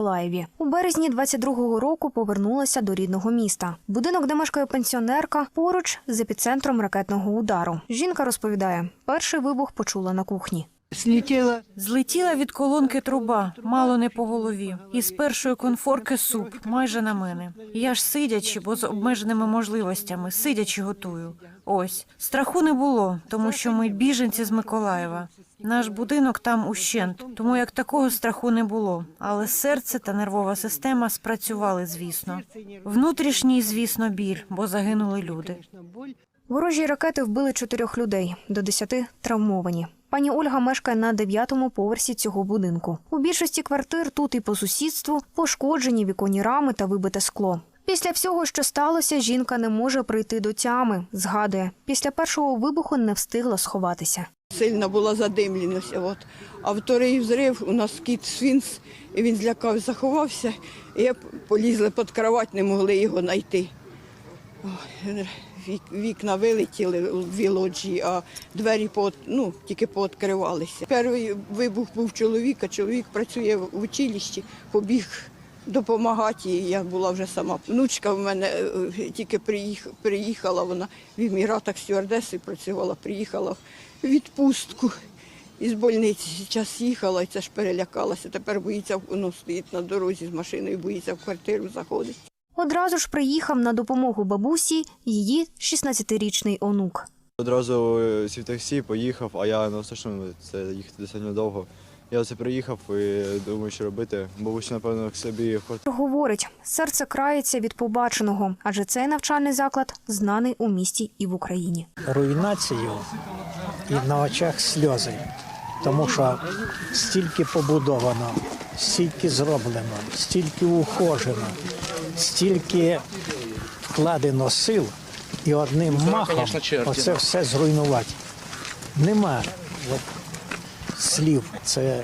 Лаєві. У березні 22-го року повернулася до рідного міста. Будинок, де мешкає пенсіонерка, поруч з епіцентром ракетного удару. Жінка розповідає, перший вибух почула на кухні. Слетела. Злетіла від колонки труба, мало не по голові. І з першої конфорки суп, майже на мене. Я ж сидячи, бо з обмеженими можливостями, сидячи готую. Ось страху не було, тому що ми біженці з Миколаєва. Наш будинок там ущент, тому як такого страху не було. Але серце та нервова система спрацювали, звісно. Внутрішній, звісно, біль, бо загинули люди. Ворожі ракети вбили чотирьох людей, до десяти травмовані. Пані Ольга мешкає на дев'ятому поверсі цього будинку. У більшості квартир тут і по сусідству пошкоджені віконні рами та вибите скло. Після всього, що сталося, жінка не може прийти до тями. Згадує, після першого вибуху не встигла сховатися. Сильно була задимленість. От. А вторий взрив у нас кіт свінс, і він злякався, заховався, і я полізла під кровать, не могли його знайти. Вікна вилетіли дві лоджії, а двері по, ну, тільки пооткривалися. Перший вибух був чоловіка, чоловік працює в училищі, побіг допомагати. І я була вже сама. Внучка в мене е, тільки приїх- приїхала, вона в Еміратах стюардеси працювала, приїхала в відпустку. Із больниці зараз їхала і це ж перелякалася. Тепер боїться, ну, стоїть на дорозі з машиною, боїться в квартиру заходить. Одразу ж приїхав на допомогу бабусі її 16-річний онук. Одразу е, сів таксі, поїхав, а я на остаточному це їхати достатньо довго. Я оце приїхав і думаю, що робити. Бабуся, напевно, к собі в Говорить, серце крається від побаченого, адже цей навчальний заклад знаний у місті і в Україні. руйнацію і на очах сльози, тому що стільки побудовано, стільки зроблено, стільки ухожено, стільки вкладено сил і одним махом оце все зруйнувати. Нема слів. Це